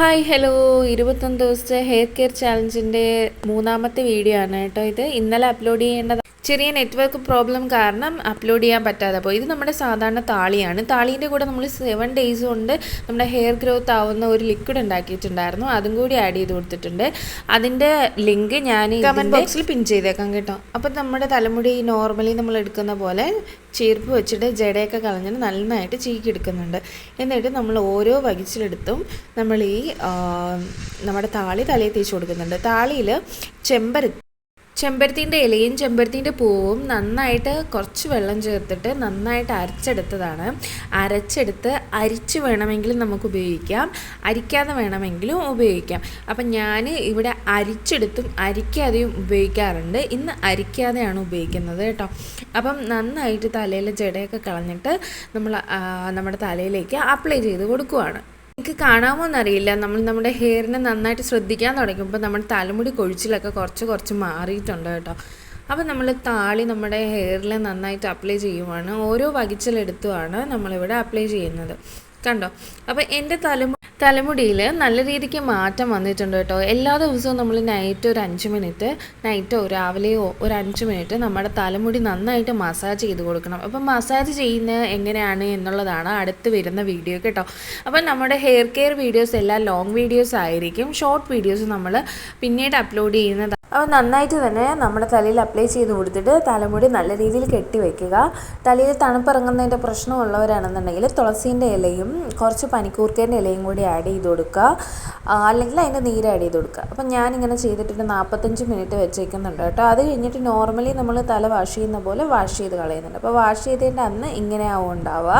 Hi hello. ഇരുപത്തൊന്ന് ദിവസത്തെ hair care ചാലഞ്ചിന്റെ മൂന്നാമത്തെ വീഡിയോ ആണ് കേട്ടോ ഇത്. ഇന്നലെ അപ്ലോഡ് ചെയ്യേണ്ടത് ചെറിയ നെറ്റ്വർക്ക് പ്രോബ്ലം കാരണം അപ്ലോഡ് ചെയ്യാൻ പറ്റാതെ പോയി. ഇത് നമ്മുടെ സാധാരണ താളിയാണ്. താളീന്റെ കൂടെ നമ്മൾ സെവൻ ഡേയ്സ് കൊണ്ട് നമ്മുടെ ഹെയർ ഗ്രോത്ത് ആവുന്ന ഒരു ലിക്വിഡ് ഉണ്ടാക്കിയിട്ടുണ്ടായിരുന്നു. അതും കൂടി ആഡ് ചെയ്ത് കൊടുത്തിട്ടുണ്ട്. അതിന്റെ ലിങ്ക് ഞാൻ കമന്റ് ബോക്സിൽ പിൻ ചെയ്തേക്കാം കേട്ടോ. അപ്പം നമ്മുടെ തലമുടി നോർമലി നമ്മൾ എടുക്കുന്ന പോലെ ചീർപ്പ് വെച്ചിട്ട് ജടയൊക്കെ കളഞ്ഞിട്ട് നന്നായിട്ട് ചീക്കി എടുക്കുന്നുണ്ട്. എന്നിട്ട് നമ്മൾ ഓരോ വകിച്ചിലെടുത്തും നമ്മൾ ഈ നമ്മുടെ താളി തലയിൽ തേച്ച് കൊടുക്കുന്നുണ്ട്. താളിയിൽ ചെമ്പരത്തി ചെമ്പരത്തിന്റെ ഇലയും ചെമ്പരത്തിന്റെ പൂവും നന്നായിട്ട് കുറച്ച് വെള്ളം ചേർത്തിട്ട് നന്നായിട്ട് അരച്ചെടുത്തതാണ്. അരച്ചെടുത്ത് അരിച്ച് വേണമെങ്കിലും നമുക്ക് ഉപയോഗിക്കാം. അരിക്കാതെ വേണമെങ്കിലും ഉപയോഗിക്കാം. അപ്പം ഞാൻ ഇവിടെ അരിച്ചെടുത്തും അരിക്കാതെയും ഉപയോഗിക്കാറുണ്ട്. ഇന്ന് അരിക്കാതെയാണ് ഉപയോഗിക്കുന്നത് കേട്ടോ. അപ്പം നന്നായിട്ട് തലയിലെ ജടയൊക്കെ കളഞ്ഞിട്ട് നമ്മൾ നമ്മുടെ തലയിലേക്ക് അപ്ലൈ ചെയ്ത് കൊടുക്കുവാണ്. എനിക്ക് കാണാമോ എന്നറിയില്ല. നമ്മൾ നമ്മുടെ ഹെയറിനെ നന്നായിട്ട് ശ്രദ്ധിക്കാൻ തുടങ്ങിയപ്പോൾ നമ്മുടെ തലമുടി കൊഴിച്ചിലൊക്കെ കുറച്ച് കുറച്ച് മാറിയിട്ടുണ്ട് കേട്ടോ. അപ്പോൾ നമ്മൾ താളി നമ്മുടെ ഹെയറിൽ നന്നായിട്ട് അപ്ലൈ ചെയ്യുവാണ്. ഓരോ വകിച്ചിലെടുത്തുമാണ് നമ്മളിവിടെ അപ്ലൈ ചെയ്യുന്നത്. കണ്ടോ? അപ്പോൾ എന്റെ തലമു തലമുടിയിൽ നല്ല രീതിക്ക് മാറ്റം വന്നിട്ടുണ്ട് കേട്ടോ. എല്ലാ ദിവസവും നമ്മൾ നൈറ്റ് ഒരു അഞ്ച് മിനിറ്റ് നൈറ്റോ രാവിലെയോ ഒരു അഞ്ച് മിനിറ്റ് നമ്മുടെ തലമുടി നന്നായിട്ട് മസാജ് ചെയ്ത് കൊടുക്കണം. അപ്പം മസാജ് ചെയ്യുന്നത് എങ്ങനെയാണ് എന്നുള്ളതാണ് അടുത്ത് വരുന്ന വീഡിയോ കേട്ടോ. അപ്പം നമ്മുടെ ഹെയർ കെയർ വീഡിയോസ് എല്ലാം ലോങ് വീഡിയോസ് ആയിരിക്കും. ഷോർട്ട് വീഡിയോസ് നമ്മൾ പിന്നീട് അപ്ലോഡ് ചെയ്യുന്നതാണ് അപ്പോൾ നന്നായിട്ട് തന്നെ നമ്മുടെ തലയിൽ അപ്ലൈ ചെയ്ത് കൊടുത്തിട്ട് തലമുടി നല്ല രീതിയിൽ കെട്ടി വയ്ക്കുക തലയിൽ തണുപ്പിറങ്ങുന്നതിന്റെ പ്രശ്നമുള്ളവരാണെന്നുണ്ടെങ്കിൽ തുളസീന്റെ ഇലയും കുറച്ച് പനിക്കൂർക്കേന്റെ ഇലയും കൂടി ആഡ് ചെയ്ത് കൊടുക്കുക. അല്ലെങ്കിൽ അതിന്റെ നീര് ആഡ് ചെയ്ത് കൊടുക്കുക. അപ്പം ഞാനിങ്ങനെ ചെയ്തിട്ട് നാൽപ്പത്തഞ്ച് മിനിറ്റ് വെച്ചേക്കുന്നുണ്ട് കേട്ടോ. അത് കഴിഞ്ഞിട്ട് നോർമലി നമ്മൾ തല വാഷ് ചെയ്യുന്ന പോലെ വാഷ് ചെയ്ത് കളയുന്നുണ്ട്. അപ്പോൾ വാഷ് ചെയ്തതിന്റെ അന്ന് ഇങ്ങനെ ആവും ഉണ്ടാവുക.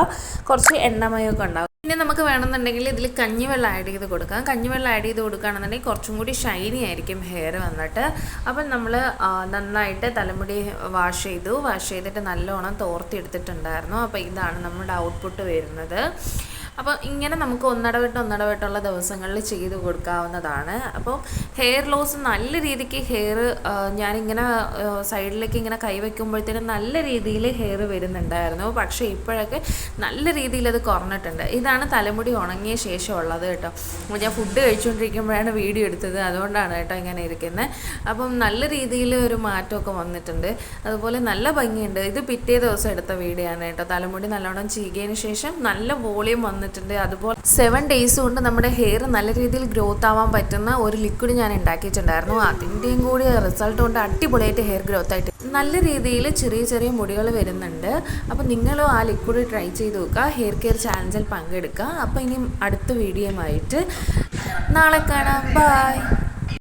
കുറച്ച് എണ്ണമയമൊക്കെ ഉണ്ടാവും. പിന്നെ നമുക്ക് വേണമെന്നുണ്ടെങ്കിൽ ഇതിൽ കഞ്ഞിവെള്ളം ആഡ് ചെയ്ത് കൊടുക്കാം. കഞ്ഞിവെള്ളം ആഡ് ചെയ്ത് കൊടുക്കുകയാണെന്നുണ്ടെങ്കിൽ കുറച്ചും കൂടി ഷൈനി ആയിരിക്കും ഹെയർ വന്നിട്ട്. അപ്പം നമ്മൾ നന്നായിട്ട് തലമുടി വാഷ് ചെയ്തു. വാഷ് ചെയ്തിട്ട് നല്ലോണം തോർത്തി തോർത്തിയെടുത്തിട്ടുണ്ടായിരുന്നു. അപ്പോൾ ഇതാണ് നമ്മുടെ ഔട്ട്പുട്ട് വരുന്നത്. അപ്പോൾ ഇങ്ങനെ നമുക്ക് ഒന്നടവിട്ട് ഒന്നടവിട്ടുള്ള ദിവസങ്ങളിൽ ചെയ്ത് കൊടുക്കാവുന്നതാണ്. അപ്പോൾ ഹെയർ ലോസ് നല്ല രീതിക്ക് ഹെയർ ഞാനിങ്ങനെ സൈഡിലേക്ക് ഇങ്ങനെ കൈവയ്ക്കുമ്പോഴത്തേനും നല്ല രീതിയിൽ ഹെയർ വരുന്നുണ്ടായിരുന്നു. പക്ഷേ ഇപ്പോഴൊക്കെ നല്ല രീതിയിൽ അത് കുറഞ്ഞിട്ടുണ്ട്. ഇതാണ് തലമുടി ഉണങ്ങിയ ശേഷം ശേഷമുള്ളത് കേട്ടോ. ഞാൻ ഫുഡ് കഴിച്ചുകൊണ്ടിരിക്കുമ്പോഴാണ് വീഡിയോ എടുത്തത്. അതുകൊണ്ടാണ് കേട്ടോ ഇങ്ങനെ ഇരിക്കുന്നത് അപ്പം നല്ല രീതിയിൽ ഒരു മാറ്റമൊക്കെ വന്നിട്ടുണ്ട്. അതുപോലെ നല്ല ഭംഗിയുണ്ട്. ഇത് പിറ്റേ ദിവസം എടുത്ത വീഡിയോ ആണ് കേട്ടോ. തലമുടി നല്ലോണം ചീകിയതിന് ശേഷം നല്ല വോളിയം വന്നിട്ടുണ്ട്. അതുപോലെ സെവൻ ഡേയ്സ് കൊണ്ട് നമ്മുടെ ഹെയർ നല്ല രീതിയിൽ ഗ്രോത്ത് ആവാൻ പറ്റുന്ന ഒരു ലിക്വിഡ് ഞാൻ ഉണ്ടാക്കിയിട്ടുണ്ടായിരുന്നു. അതിന്റെയും കൂടി റിസൾട്ട് കൊണ്ട് അടിപൊളിയായിട്ട് ഹെയർ ഗ്രോത്ത് ആയിട്ട് നല്ല രീതിയിൽ ചെറിയ ചെറിയ മുടികൾ വരുന്നുണ്ട്. അപ്പോൾ നിങ്ങളും ആ ലിക്വിഡ് ട്രൈ ചെയ്ത് നോക്കുക. ഹെയർ കെയർ ചാലഞ്ചിൽ പങ്കെടുക്കുക. അപ്പോൾ ഇനി അടുത്ത വീഡിയോ ആയിട്ട് നാളെ കാണാം. ബൈ